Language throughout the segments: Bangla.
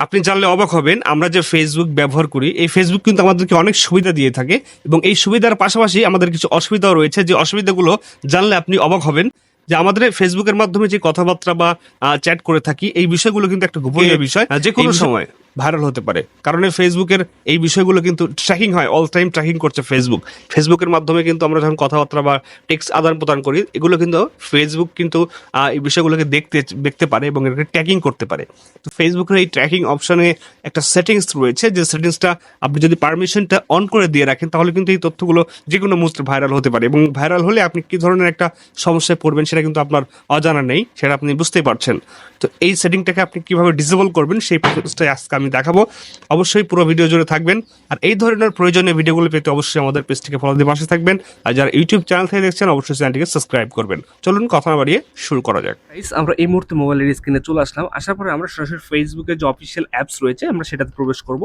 আপনি জানলে অবাক হবেন আমরা যে ফেসবুক ব্যবহার করি এই ফেসবুক কিন্তু আমাদেরকে অনেক সুবিধা দিয়ে থাকে এবং এই সুবিধার পাশাপাশি আমাদের কিছু অসুবিধাও রয়েছে। যে অসুবিধাগুলো জানলে আপনি অবাক হবেন যে আমাদের ফেসবুকের মাধ্যমে যে কথাবার্তা বা চ্যাট করে থাকি এই বিষয়গুলো কিন্তু একটা গোপনীয় বিষয়। যে কোনো সময়। ভাইরাল হতে পারে। কারণ ফেসবুকের এই বিষয়গুলো কিন্তু ট্র্যাকিং হয় অল টাইম ট্র্যাকিং করছে ফেসবুক। ফেসবুকের মাধ্যমে কিন্তু আমরা যখন কথাবার্তা বা টেক্সট আদান প্রদান করি, এগুলো কিন্তু ফেসবুক কিন্তু এই বিষয়গুলোকে দেখতে দেখতে পারে এবং এটাকে ট্র্যাকিং করতে পারে। তো ফেসবুকের এই ট্র্যাকিং অপশনে একটা সেটিংস রয়েছে, যে সেটিংসটা আপনি যদি পারমিশনটা অন করে দিয়ে রাখেন, তাহলে কিন্তু এই তথ্যগুলো যে কোনো মুহূর্তে ভাইরাল হতে পারে এবং ভাইরাল হলে আপনি কী ধরনের একটা সমস্যায় পড়বেন সেটা কিন্তু আপনার অজানা নেই, সেটা আপনি বুঝতেই পারছেন। তো এই সেটিংটাকে আপনি কীভাবে ডিসেবল করবেন, সেই প্রসেসটাই আজকে আমি দেখাবো। অবশ্যই পুরো ভিডিও জুড়ে থাকবেন। আর এই ধরনের প্রয়োজনীয় ভিডিওগুলো পেতে অবশ্যই আমাদের পেজটিকে ফলো দিয়ে পাশে থাকবেন। আর যারা ইউটিউব চ্যানেল থেকে দেখছেন, অবশ্যই চ্যানেলটিকে সাবস্ক্রাইব করবেন। চলুন কথা না বাড়িয়ে শুরু করা যাক। আমরা এই মুহূর্তে মোবাইলের স্ক্রিনে চলে আসলাম। আসার পরে আমরা সরাসরি ফেসবুকে যে অফিসিয়াল অ্যাপস রয়েছে, আমরা সেটাতে প্রবেশ করব।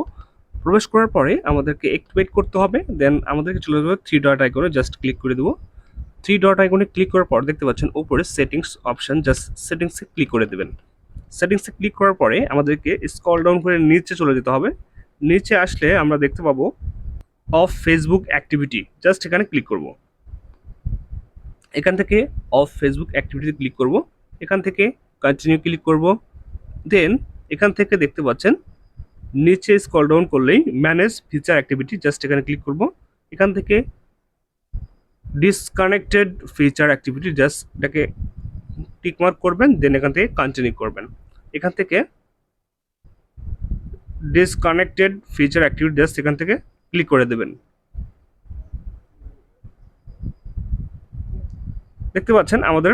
প্রবেশ করার পরে আমাদেরকে ওয়েট করতে হবে। দেন আমাদেরকে চলে যাবে থ্রি ডট আইকনে জাস্ট ক্লিক করে দেবো। থ্রি ডট আইকনে ক্লিক করার পর দেখতে পাচ্ছেন ওপরে সেটিংস অপশন জাস্ট সেটিংসে ক্লিক করে দেবেন। সেটিংসে ক্লিক করার পরে আমাদেরকে স্ক্রল ডাউন করে নিচে চলে যেতে হবে। নিচে আসলে আমরা দেখতে পাবো অফ ফেসবুক অ্যাক্টিভিটি জাস্ট এখানে ক্লিক করব। এখান থেকে অফ ফেসবুক অ্যাক্টিভিটিতে ক্লিক করব। এখান থেকে কন্টিনিউ ক্লিক করব। দেন এখান থেকে দেখতে পাচ্ছেন, নিচে স্ক্রল ডাউন করলেই ম্যানেজ ফিচার অ্যাক্টিভিটি জাস্ট এখানে ক্লিক করব। এখান থেকে ডিসকানেক্টেড ফিচার অ্যাক্টিভিটি জাস্ট এটাকে টিক মার্ক করবেন দেন এখান থেকে কন্টিনিউ করবেন। এখান থেকে ডিসকানেক্টেড ফিচার অ্যাক্টিভিটি জাস্ট এখান থেকে ক্লিক করে দেবেন। দেখতে পাচ্ছেন, আমাদের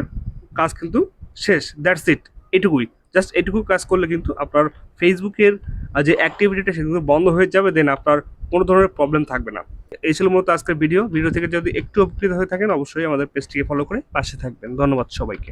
কাজ কিন্তু শেষ দ্যাটস ইট এটুকুই। জাস্ট এটুকু কাজ করলে কিন্তু আপনার ফেসবুকের যে অ্যাক্টিভিটিটা কিন্তু বন্ধ হয়ে যাবে দেন আপনার কোনো ধরনের প্রবলেম থাকবে না। এই ছিল মূলত আজকের ভিডিও ভিডিও থেকে যদি একটু উপকৃত হয়ে থাকেন, অবশ্যই আমাদের পেজটিকে ফলো করে পাশে থাকবেন। ধন্যবাদ সবাইকে।